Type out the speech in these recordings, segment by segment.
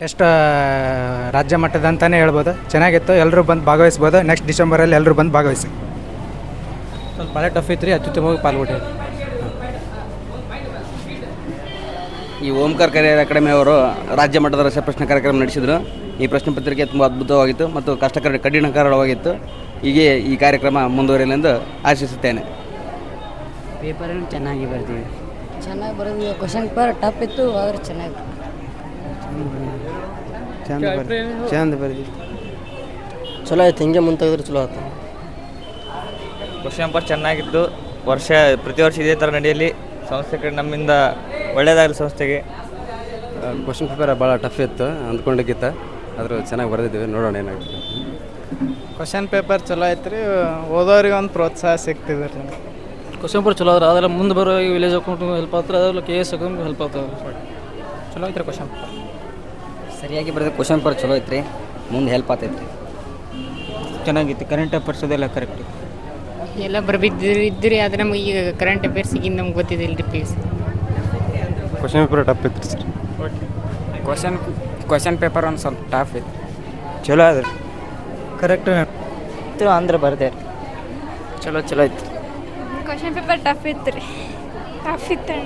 Test ರಾಜ್ಯ ಮಟ್ಟದ ಅಂತಲೇ ಹೇಳ್ಬೋದು. ಚೆನ್ನಾಗಿತ್ತು. ಎಲ್ಲರೂ ಬಂದು ಭಾಗವಹಿಸ್ಬೋದು. ನೆಕ್ಸ್ಟ್ ಡಿಸೆಂಬರಲ್ಲಿ ಎಲ್ಲರೂ ಬಂದು ಭಾಗವಹಿಸಿ. ಸ್ವಲ್ಪ ಭಾಳ ಟಫ್ ಐತ್ರಿ ಅತ್ಯುತ್ತಮವಾಗಿ ಪಾಲ್ಗೊಂಡೆ ಈ ಓಂಕಾರ ಕರಿಯರ್ ಅಕಾಡೆಮಿ ಅವರು ರಾಜ್ಯ ಮಟ್ಟದ ರಸಪ್ರಶ್ನೆ ಕಾರ್ಯಕ್ರಮ ನಡೆಸಿದರು. ಈ ಪ್ರಶ್ನೆ ಪತ್ರಿಕೆ ತುಂಬ ಅದ್ಭುತವಾಗಿತ್ತು ಮತ್ತು ಕಷ್ಟಕರ ಕಠಿಣಕರವಾಗಿತ್ತು ಹೀಗೆ ಈ ಕಾರ್ಯಕ್ರಮ ಮುಂದುವರಿಯಲೆಂದು ಆಶಿಸುತ್ತೇನೆ. ಪೇಪರ್ ಚೆನ್ನಾಗಿ ಬರ್ತೀವಿ ಚೆನ್ನಾಗಿ ಬರೋದು ಕ್ವಶನ್ ಪೇಪರ್ ಟಫ್ ಇತ್ತು ಆದರೆ ಚೆನ್ನಾಗಿ ಚಂದ ಚಲೋ ಆಯ್ತು ಹಿಂಗೆ ಮುಂತಾಗಿದ್ರೆ ತೆಗೆದ್ರೆ ಚಲೋ ಆಯ್ತು ಕ್ವಶನ್ ಪೇಪರ್ ಚೆನ್ನಾಗಿತ್ತು. ವರ್ಷ ಪ್ರತಿ ವರ್ಷ ಇದೇ ಥರ ನಡೆಯಲಿ. ಸಂಸ್ಥೆ ಕಡೆ ನಮ್ಮಿಂದ ಒಳ್ಳೆಯದಾಗಲಿ ಸಂಸ್ಥೆಗೆ. ಕ್ವಶನ್ ಪೇಪರ್ ಭಾಳ ಟಫ್ ಇತ್ತು ಅಂದ್ಕೊಂಡಿಗಿತ್ತ ಆದರೂ ಚೆನ್ನಾಗಿ ಬರೆದಿದ್ದೀವಿ ನೋಡೋಣ ಏನಾಗುತ್ತೆ. ಕ್ವಶನ್ ಪೇಪರ್ ಚಲೋ ಐತ್ರಿ ಓದೋರಿಗೆ ಒಂದು ಪ್ರೋತ್ಸಾಹ ಸಿಗ್ತಿದೆ ರೀ ಕ್ವಶನ್ ಪೇಪರ್ ಚಲೋ ಅದ್ರ ಅದೆಲ್ಲ ಮುಂದೆ ಬರೋ ವಿಲೇಜ್ ಅಕೌಂಟ್ ಹೆಲ್ಪ್ ಆಗ್ತಾರೆ ಅದ್ರಲ್ಲಿ ಕೆ ಎಸ್ ಅಕೌಂಟ್ ಹೆಲ್ಪ್ ಆಗ್ತದೆ. ಚಲೋ ಐತ್ರಿ ಕ್ವಶನ್. ಸರಿಯಾಗಿ ಬರೆದ ಕ್ವಶನ್ ಪೇಪರ್ ಚಲೋ ಐತ್ರಿ ಮುಂದೆ ಹೆಲ್ಪ್ ಆತೈತ್ರಿ. ಚೆನ್ನಾಗಿತ್ತು ಕರೆಂಟ್ ಅಫೇರ್ಸ್ ಅದೆಲ್ಲ ಕರೆಕ್ಟ್ ಎಲ್ಲ ಬರ್ಬಿದ್ದಿರಿ ಇದ್ದರೆ ಆದ್ರೆ ನಮಗೆ ಈಗ ಕರೆಂಟ್ ಅಫೇರ್ಸಿಗಿಂತ ನಮ್ಗೆ ಗೊತ್ತಿದ್ದಿಲ್ಲ ರೀ ಪ್ಲೀಸ್ ಕ್ವಶನ್ ಪೇಪರ್ ಟಫ್ ಇತ್ತು ಸರ್ ಕ್ವಶನ್ ಕ್ವಶನ್ ಪೇಪರ್ ಒಂದು ಸ್ವಲ್ಪ ಟಫ್ ಐತಿ ಚಲೋ ಅದ ಕರೆಕ್ಟ್ ಅಂದ್ರೆ ಬರ್ದೆ. ಚಲೋ ಚಲೋ ಐತ್ರಿ. ಕ್ವಶನ್ ಪೇಪರ್ ಟಫ್ ಇತ್ತು ರೀ ಟಫ್ ಇತ್ತು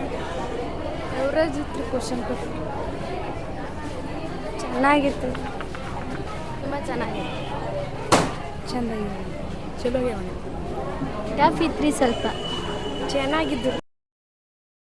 ಎವರೇಜ್ ಹತ್ರ ಕ್ವಶನ್ ಕೊಟ್ಟು ಚೆನ್ನಾಗಿರ್ತದೆ ತುಂಬ ಚೆನ್ನಾಗಿತ್ತು. ಚೆನ್ನಾಗಿದೆ. ಚಲೋ ಟಫ್ ಇತ್ತು ರೀ ಸ್ವಲ್ಪ. ಚೆನ್ನಾಗಿದ್ದು.